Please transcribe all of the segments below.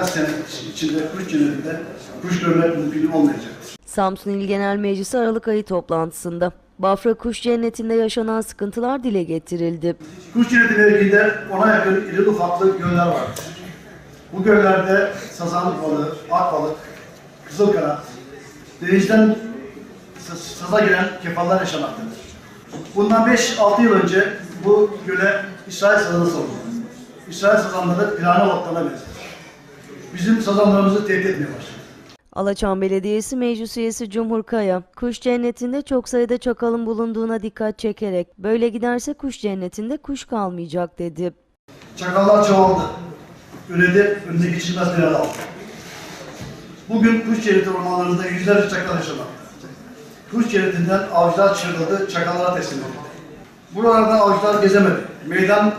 Sene içinde kuş cennetinde kuş görmek mümkün olmayacaktır. Samsun İl Genel Meclisi Aralık ayı toplantısında Bafra Kuş Cenneti'nde yaşanan sıkıntılar dile getirildi. Kuş cenneti mevkiinde ona yakın iri ufaklı göller vardır. Bu göllerde sazanlık balığı, akbalık, kızıl kanat, denizden sa- saza giren kefallar yaşamaktadır. Bundan 5-6 yıl önce bu göle İsrail sazanı salındı. İsrail sazanları pirana otlarına benzer. Bizim sazanlarımızı tehdit etmeye başladı. Alaçam Belediyesi Meclis Üyesi Cumhur Kaya, kuş cennetinde çok sayıda çakalın bulunduğuna dikkat çekerek, böyle giderse kuş cennetinde kuş kalmayacak dedi. Çakallar çoğaldı. Üredi, önüne geçilmez bir aldı. Bugün kuş cenneti ormanlarında yüzlerce çakal yaşamakta. Kuş cennetinden avcılar çırıldı, çakallara teslim edildi. Buralarda avcılar gezemedi. Meydan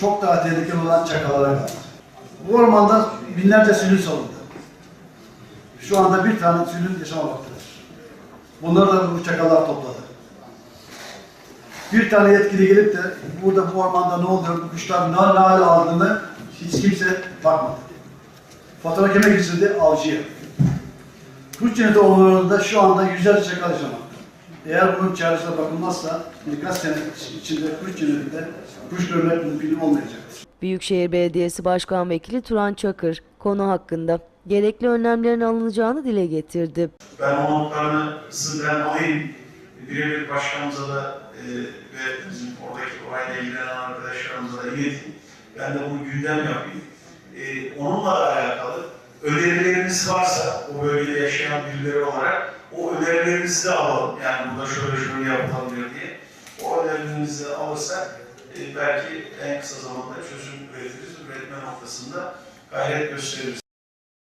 çok daha tehlikeli olan çakallara kaldı. Bu ormanda binlerce sülün salındı. Şu anda bir tane sülün yaşamaktadır. Bunları da bu çakallar topladı. Bir tane yetkili gelip de burada bu ormanda ne oluyor, bu kuşlar ne, hale aldığını hiç kimse bakmadı. Fatura kime gitsildi? Avcıya. Kuş cenneti ormanlarında şu anda yüzlerce çakal yaşamakta. Eğer bunun çaresine bakılmazsa birkaç sene içinde kuş cennetinde kuş görmek mümkün olmayacaktır. Büyükşehir Belediyesi Başkan Vekili Turan Çakır, konu hakkında gerekli önlemlerin alınacağını dile getirdi. Ben o notlarını sizden alayım. Birebir başkanımıza da e, ve bizim oradaki orayla ilgilenen arkadaşlarımıza da ileteyim. Ben de bunu gündem yapayım. E, onunla alakalı önerileriniz varsa o bölgede yaşayan birileri olarak o önerilerinizi de alalım. Yani burada şöyle şöyle yapalım diye. O önerilerinizi alırsak belki en kısa zamanda çözüm üretiriz. Üretme noktasında gayret gösteririz.